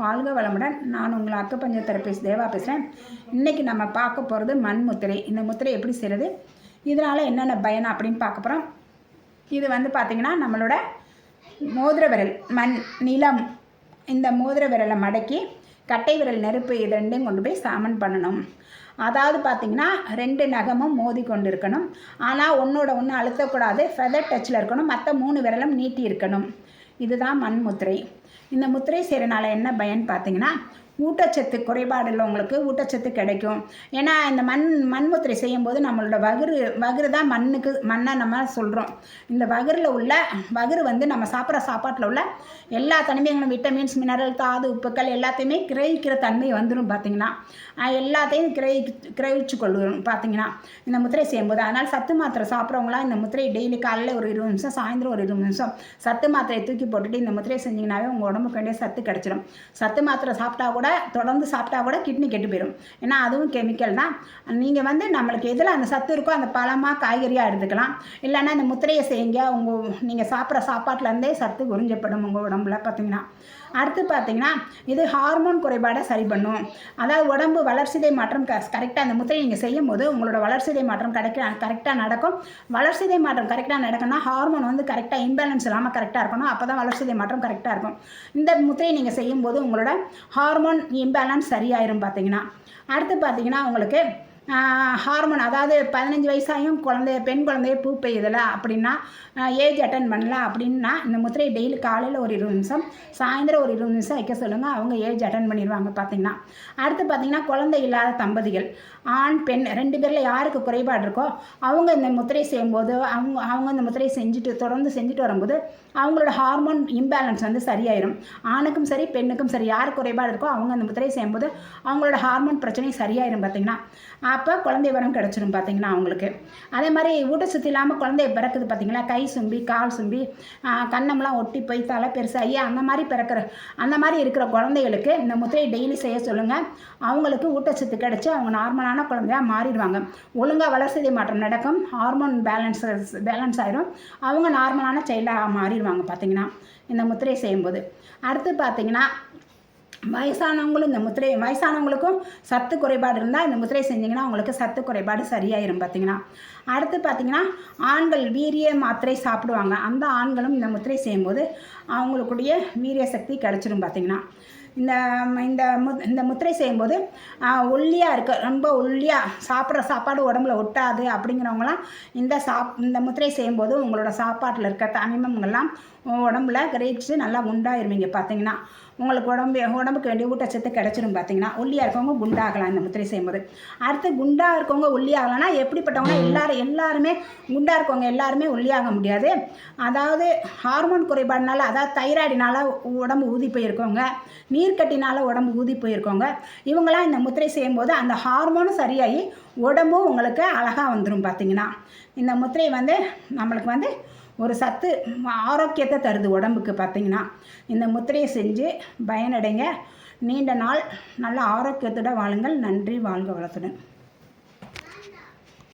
வாழ்க வளமுடன். நான் உங்கள் அக்கப்பஞ்ச தெரபிஸ்ட் தேவா பேசுகிறேன் இன்றைக்கி நம்ம பார்க்க போகிறது மண் முத்திரை. இந்த முத்திரை எப்படி செய்கிறது இதனால் என்னென்ன பயன் அப்படின்னு பார்க்க போகிறோம் இது வந்து பார்த்திங்கன்னா நம்மளோட மோதிர விரல் மண் நிலம். இந்த மோதிர விரலை மடக்கி கட்டை விரல் நெருப்பு இது ரெண்டையும் கொண்டு போய் சாமன் பண்ணணும். அதாவது பார்த்திங்கன்னா ரெண்டு நகமும் மோதி கொண்டு இருக்கணும் ஆனால் ஒன்றோட ஒன்று அழுத்தக்கூடாது ஃபெதர் டச்சில் இருக்கணும். மற்ற மூணு விரலும் நீட்டி இருக்கணும். இதுதான் மண் முத்திரை இந்த முத்திரை செய்கிறனால என்ன பயன் பார்த்தீங்கன்னா ஊட்டச்சத்து குறைபாடு உள்ளவங்களுக்கு ஊட்டச்சத்து கிடைக்கும். ஏன்னா இந்த மண் மண் முத்திரை செய்யும்போது நம்மளோட வகுறு வகுறு தான் மண்ணுக்கு மண்ணை நம்ம சொல்கிறோம் இந்த வகுரில் உள்ள வகுறு வந்து நம்ம சாப்பிட்ற சாப்பாட்டில் உள்ள எல்லா தனிமைகளும் விட்டமின்ஸ் மினரல் தாது உப்புக்கள் எல்லாத்தையுமே கிரகிக்கிற தன்மை வந்துடும் பார்த்தீங்கன்னா எல்லாத்தையும் கிரகி கிரகிச்சு கொள்ளும் பார்த்தீங்கன்னா இந்த முத்திரை செய்யும்போது. அதனால் சத்து மாத்திரை சாப்பிட்றவங்களாம் இந்த முத்திரை டெய்லி காலையில் ஒரு இருபது நிமிஷம் சாயந்தரம் ஒரு இருபது நிமிஷம் சத்து மாத்திரையை தூக்கி போட்டுட்டு இந்த முத்திரையை செஞ்சிங்கனாவே உங்கள் உடம்புக்கு வேண்டிய சத்து கிடச்சிடும் சத்து மாத்திரை சாப்பிட்டா கூட தொடர்ந்து சாப்பிட்டா கூட கிட்னி கெட்டு போயிடும் ஏன்னா அதுவும் கெமிக்கல் தான். நீங்கள் வந்து நம்மளுக்கு எதில் அந்த சத்து இருக்கோ அந்த பழமாக காய்கறியாக எடுத்துக்கலாம். இல்லைன்னா இந்த முத்திரையை செய்யுங்க. உங்கள் நீங்கள் சாப்பிட்ற சாப்பாட்டிலேருந்தே சத்து உறிஞ்சப்படும் உங்கள் உடம்புல பார்த்தீங்கன்னா. அடுத்து பார்த்தீங்கன்னா இது ஹார்மோன் குறைபாடை சரி பண்ணும். அதாவது உடம்பு வளர்ச்சிதை மாற்றம் க கரெக்டாக அந்த முத்திரை நீங்கள் செய்யும் போது உங்களோட வளர்ச்சிதை மாற்றம் கரெக்டாக கரெக்டாக நடக்கும். வளர்ச்சிதை மாற்றம் கரெக்டாக நடக்கும்னா ஹார்மோன் வந்து கரெக்டாக இம்பேலன்ஸ் இல்லாமல் கரெக்டாக இருக்கணும். அப்போ தான் வளர்ச்சிதை மாற்றம் கரெக்டாக இருக்கும். இந்த முத்திரையை நீங்கள் செய்யும்போது உங்களோட ஹார்மோன் இம்பேலன்ஸ் சரியாயிரும் பார்த்தீங்கன்னா. அடுத்து பார்த்தீங்கன்னா உங்களுக்கு ஹார்மோன் அதாவது பதினஞ்சு வயசாயும் குழந்தைய பெண் குழந்தைய பூ பெய்யுதில்ல அப்படின்னா ஏஜ் அட்டன் பண்ணல அப்படின்னா இந்த முத்திரை டெய்லி காலையில் ஒரு இருபது நிமிஷம் சாயந்தரம் ஒரு இருபது நிமிஷம் வைக்க சொல்லுங்கள் அவங்க ஏஜ் அட்டன் பண்ணிடுவாங்க பார்த்தீங்கன்னா அடுத்து பார்த்தீங்கன்னா குழந்தை இல்லாத தம்பதிகள் ஆண் பெண் ரெண்டு பேரில் யாருக்கு குறைபாடு இருக்கோ அவங்க இந்த முத்திரை செய்யும்போது அவங்க அவங்க இந்த முத்திரை செஞ்சுட்டு தொடர்ந்து செஞ்சுட்டு வரும்போது அவங்களோட ஹார்மோன் இம்பேலன்ஸ் வந்து சரியாயிடும் ஆணுக்கும் சரி பெண்ணுக்கும் சரி யார் குறைபாடு இருக்கோ அவங்க அந்த முத்திரை செய்யும்போது அவங்களோட ஹார்மோன் பிரச்சனை சரியாயிரும் பார்த்தீங்கன்னா அப்போ குழந்தை வரம் கிடச்சிரும் பார்த்திங்கன்னா அவங்களுக்கு. அதே மாதிரி ஊட்டச்சத்து இல்லாமல் குழந்தைய பிறக்குது பார்த்தீங்களா கை சும்பி கால் சும்பி கண்ணம்லாம் ஒட்டி போய் தலை பெருசாகி அந்த மாதிரி பிறக்கிற அந்த மாதிரி இருக்கிற குழந்தைகளுக்கு இந்த முத்திரையை டெய்லி செய்ய சொல்லுங்கள் அவங்களுக்கு ஊட்டச்சத்து கிடச்சி அவங்க நார்மலான குழந்தையாக மாறிடுவாங்க. ஒழுங்காக வளர்ச்சி மாற்றம் நடக்கும். ஹார்மோன் பேலன்ஸ் பேலன்ஸ் ஆயிரும். அவங்க நார்மலான சைல்டாக மாறிடுவாங்க பார்த்தீங்கன்னா இந்த முத்திரையை செய்யும்போது. அடுத்து பார்த்தீங்கன்னா வயசானவங்களும் இந்த முத்திரை வயசானவங்களுக்கும் சத்து குறைபாடு இருந்தால் இந்த முத்திரை செஞ்சிங்கன்னா அவங்களுக்கு சத்து குறைபாடு சரியாயிரும் பார்த்தீங்கன்னா அடுத்து பார்த்திங்கன்னா ஆண்கள் வீரிய மாத்திரை சாப்பிடுவாங்க. அந்த ஆண்களும் இந்த முத்திரை செய்யும்போது அவங்களுக்குடைய வீரிய சக்தி கிடச்சிரும் பார்த்திங்கன்னா இந்த இந்த மு இந்த முத்திரை செய்யும்போது ஒல்லியாக இருக்க. ரொம்ப ஒல்லியாக சாப்பிட்ற சாப்பாடு உடம்புல ஒட்டாது அப்படிங்கிறவங்களாம் இந்த சாப் இந்த முத்திரை செய்யும்போது உங்களோட சாப்பாட்டில் இருக்க தனிமங்கள்லாம் உடம்புல கிரகிச்சு நல்லா குண்டாயிருவீங்க பார்த்தீங்கன்னா உங்களுக்கு உடம்பு உடம்புக்கு வேண்டிய ஊட்டச்சத்து கிடச்சிரும் பார்த்தீங்கன்னா ஒல்லியாக இருக்கவங்க குண்டாகலாம் இந்த முத்திரை செய்யும்போது. அடுத்து குண்டாக இருக்கவங்க ஒல்லியாகலாம்னா எப்படிப்பட்டவங்க எல்லாரும் எல்லாருமே குண்டாக இருக்கவங்க எல்லாருமே ஒல்லியாக முடியாது. அதாவது ஹார்மோன் குறைபாடுனால அதாவது தைராய்டினால உடம்பு ஊதி போயிருக்கவங்க. நீர்க்கட்டினால் உடம்பு ஊதி போயிருக்கோங்க. இவங்களாம் இந்த முத்திரை செய்யும்போது அந்த ஹார்மோனும் சரியாகி உடம்பும் உங்களுக்கு அழகாக வந்துடும் பார்த்தீங்கன்னா இந்த முத்திரை வந்து நம்மளுக்கு வந்து ஒரு சத்து ஆரோக்கியத்தை தருது உடம்புக்கு பார்த்திங்கன்னா இந்த முத்திரையை செஞ்சு பயனடைங்க. நீண்ட நாள் நல்ல ஆரோக்கியத்துடன் வாழுங்கள். நன்றி வாழ்க வளத்துடன்.